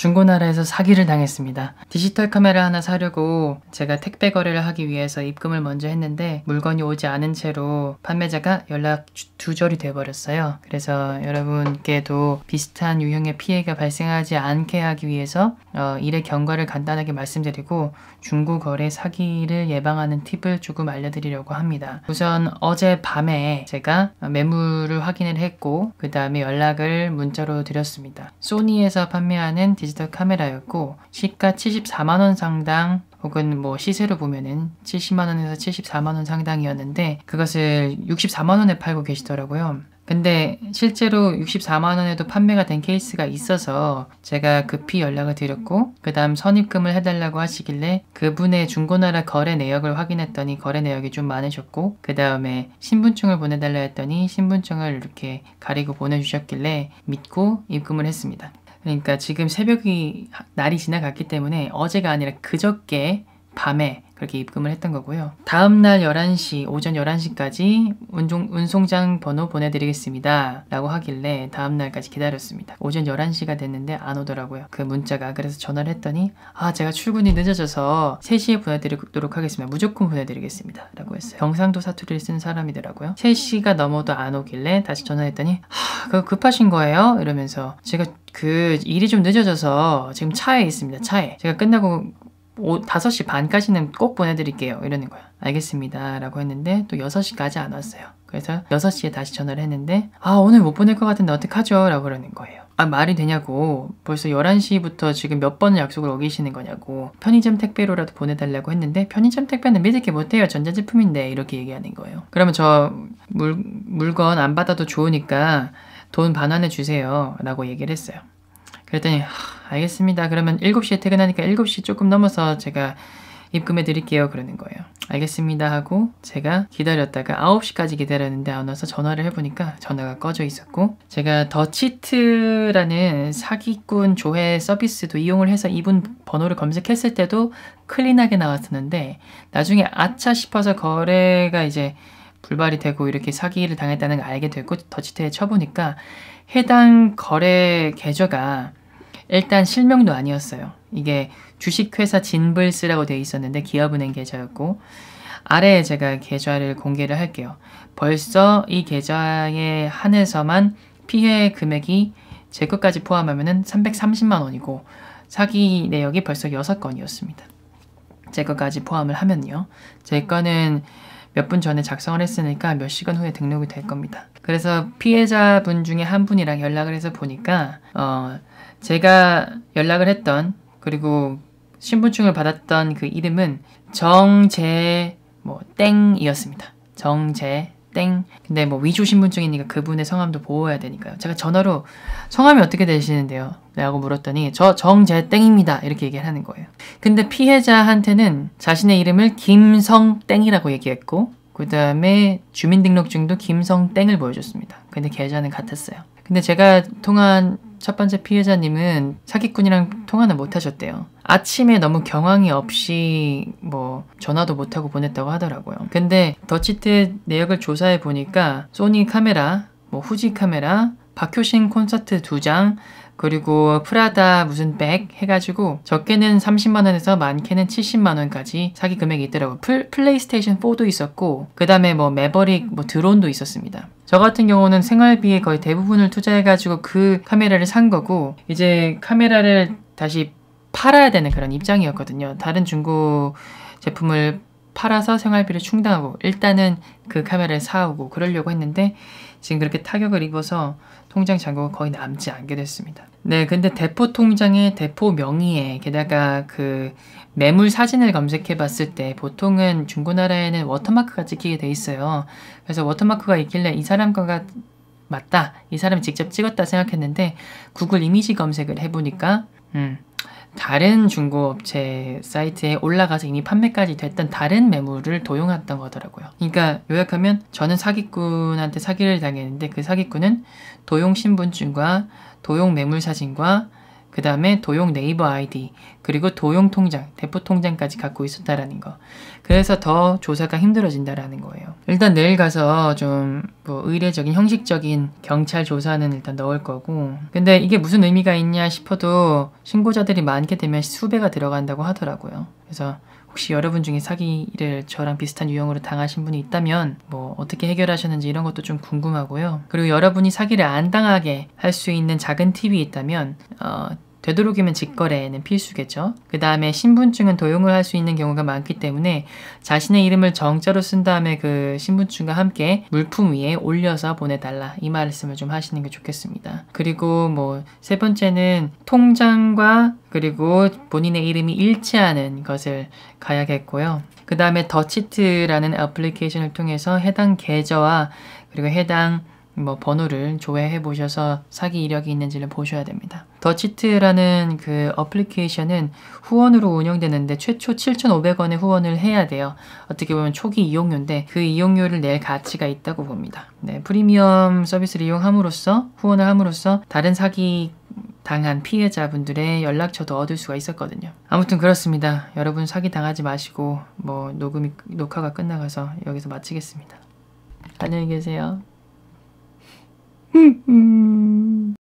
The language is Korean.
중고나라에서 사기를 당했습니다. 디지털 카메라 하나 사려고 제가 택배 거래를 하기 위해서 입금을 먼저 했는데 물건이 오지 않은 채로 판매자가 연락 두절이 돼버렸어요. 그래서 여러분께도 비슷한 유형의 피해가 발생하지 않게 하기 위해서 어, 일의 경과를 간단하게 말씀드리고 중고 거래 사기를 예방하는 팁을 조금 알려드리려고 합니다. 우선 어제 밤에 제가 매물을 확인을 했고 그 다음에 연락을 문자로 드렸습니다. 소니에서 판매하는 디지털 카메라였고 시가 74만원 상당 혹은 뭐 시세로 보면은 70만원에서 74만원 상당이었는데 그것을 64만원에 팔고 계시더라고요. 근데 실제로 64만원에도 판매가 된 케이스가 있어서 제가 급히 연락을 드렸고 그 다음 선입금을 해달라고 하시길래 그분의 중고나라 거래 내역을 확인했더니 거래 내역이 좀 많으셨고 그 다음에 신분증을 보내달라 했더니 신분증을 이렇게 가리고 보내주셨길래 믿고 입금을 했습니다. 그러니까 지금 새벽이 날이 지나갔기 때문에 어제가 아니라 그저께 밤에 그렇게 입금을 했던 거고요. 다음 날 11시, 오전 11시까지 운송, 운송 장 번호 보내드리겠습니다. 라고 하길래 다음 날까지 기다렸습니다. 오전 11시가 됐는데 안 오더라고요. 그 문자가. 그래서 전화를 했더니 아 제가 출근이 늦어져서 3시에 보내드리도록 하겠습니다. 무조건 보내드리겠습니다. 라고 했어요. 경상도 사투리를 쓴 사람이더라고요. 3시가 넘어도 안 오길래 다시 전화했더니 하 그거 급하신 거예요? 이러면서 제가 그 일이 좀 늦어져서 지금 차에 있습니다. 차에. 제가 끝나고 오, 5시 반까지는 꼭 보내드릴게요. 이러는 거야. 알겠습니다. 라고 했는데 또 6시까지 안 왔어요. 그래서 6시에 다시 전화를 했는데 아 오늘 못 보낼 것 같은데 어떡하죠? 라고 그러는 거예요. 아 말이 되냐고 벌써 11시부터 지금 몇 번을 약속을 어기시는 거냐고 편의점 택배로라도 보내달라고 했는데 편의점 택배는 믿을 게 못해요 전자제품인데 이렇게 얘기하는 거예요 그러면 저 물, 물건 안 받아도 좋으니까 돈 반환해 주세요 라고 얘기를 했어요 그랬더니 알겠습니다. 그러면 7시에 퇴근하니까 7시 조금 넘어서 제가 입금해 드릴게요. 그러는 거예요. 알겠습니다 하고 제가 기다렸다가 9시까지 기다렸는데 안 와서 전화를 해보니까 전화가 꺼져 있었고 제가 더치트라는 사기꾼 조회 서비스도 이용을 해서 이분 번호를 검색했을 때도 클린하게 나왔었는데 나중에 아차 싶어서 거래가 이제 불발이 되고 이렇게 사기를 당했다는 걸 알게 됐고 더치트에 쳐보니까 해당 거래 계좌가 일단 실명도 아니었어요. 이게 주식회사 진블스라고 되어 있었는데 기업은행 계좌였고 아래에 제가 계좌를 공개를 할게요. 벌써 이 계좌에 한해서만 피해 금액이 제 것까지 포함하면 330만 원이고 사기 내역이 벌써 6건이었습니다. 제 것까지 포함을 하면요. 제 거는 몇 분 전에 작성을 했으니까 몇 시간 후에 등록이 될 겁니다. 그래서 피해자분 중에 한 분이랑 연락을 해서 보니까 어 제가 연락을 했던 그리고 신분증을 받았던 그 이름은 정재 뭐 땡이었습니다. 정재 땡. 근데 뭐 위조 신분증이니까 그분의 성함도 보호해야 되니까요. 제가 전화로 성함이 어떻게 되시는데요? 라고 물었더니 저 정재 땡입니다. 이렇게 얘기를 하는 거예요. 근데 피해자한테는 자신의 이름을 김성 땡이라고 얘기했고 그 다음에 주민등록증도 김성 땡을 보여줬습니다. 근데 계좌는 같았어요. 근데 제가 통한 첫 번째 피해자님은 사기꾼이랑 통화는 못 하셨대요. 아침에 너무 경황이 없이 뭐 전화도 못 하고 보냈다고 하더라고요. 근데 더치트 내역을 조사해 보니까 소니 카메라, 뭐 후지 카메라, 박효신 콘서트 두 장, 그리고 프라다 무슨 백 해가지고 적게는 30만원에서 많게는 70만원까지 사기 금액이 있더라고요. 플, 플레이스테이션 4도 있었고 그 다음에 뭐 매버릭 뭐 드론도 있었습니다. 저 같은 경우는 생활비의 거의 대부분을 투자해가지고 그 카메라를 산 거고 이제 카메라를 다시 팔아야 되는 그런 입장이었거든요. 다른 중고 제품을 팔아서 생활비를 충당하고 일단은 그 카메라를 사오고 그러려고 했는데 지금 그렇게 타격을 입어서 통장 잔고가 거의 남지 않게 됐습니다. 네, 근데 대포 통장에 대포 명의에 게다가 그 매물 사진을 검색해 봤을 때 보통은 중고나라에는 워터마크가 찍히게 돼 있어요. 그래서 워터마크가 있길래 이 사람 거가 맞다. 이 사람이 직접 찍었다 생각했는데 구글 이미지 검색을 해보니까 음, 다른 중고업체 사이트에 올라가서 이미 판매까지 됐던 다른 매물을 도용했던 거더라고요. 그러니까 요약하면 저는 사기꾼한테 사기를 당했는데 그 사기꾼은 도용 신분증과 도용 매물 사진과 그 다음에 도용 네이버 아이디, 그리고 도용 통장, 대포 통장까지 갖고 있었다라는 거. 그래서 더 조사가 힘들어진다라는 거예요. 일단 내일 가서 좀 뭐 의례적인 형식적인 경찰 조사는 일단 넣을 거고. 근데 이게 무슨 의미가 있냐 싶어도 신고자들이 많게 되면 수배가 들어간다고 하더라고요. 그래서 혹시 여러분 중에 사기를 저랑 비슷한 유형으로 당하신 분이 있다면 뭐 어떻게 해결하셨는지 이런 것도 좀 궁금하고요. 그리고 여러분이 사기를 안 당하게 할 수 있는 작은 팁이 있다면 어, 되도록이면 직거래는 필수겠죠. 그 다음에 신분증은 도용을 할 수 있는 경우가 많기 때문에 자신의 이름을 정자로 쓴 다음에 그 신분증과 함께 물품 위에 올려서 보내달라 이 말씀을 좀 하시는 게 좋겠습니다. 그리고 뭐 세 번째는 통장과 그리고 본인의 이름이 일치하는 것을 가야겠고요. 그 다음에 더치트라는 애플리케이션을 통해서 해당 계좌와 그리고 해당 뭐 번호를 조회해 보셔서 사기 이력이 있는지를 보셔야 됩니다. 더치트라는 그 어플리케이션은 후원으로 운영되는데 최초 7,500원의 후원을 해야 돼요. 어떻게 보면 초기 이용료인데 그 이용료를 낼 가치가 있다고 봅니다. 네, 프리미엄 서비스를 이용함으로써 후원을 함으로써 다른 사기 당한 피해자분들의 연락처도 얻을 수가 있었거든요. 아무튼 그렇습니다. 여러분 사기 당하지 마시고 뭐 녹음이 녹화가 끝나가서 여기서 마치겠습니다. 안녕히 계세요. 음.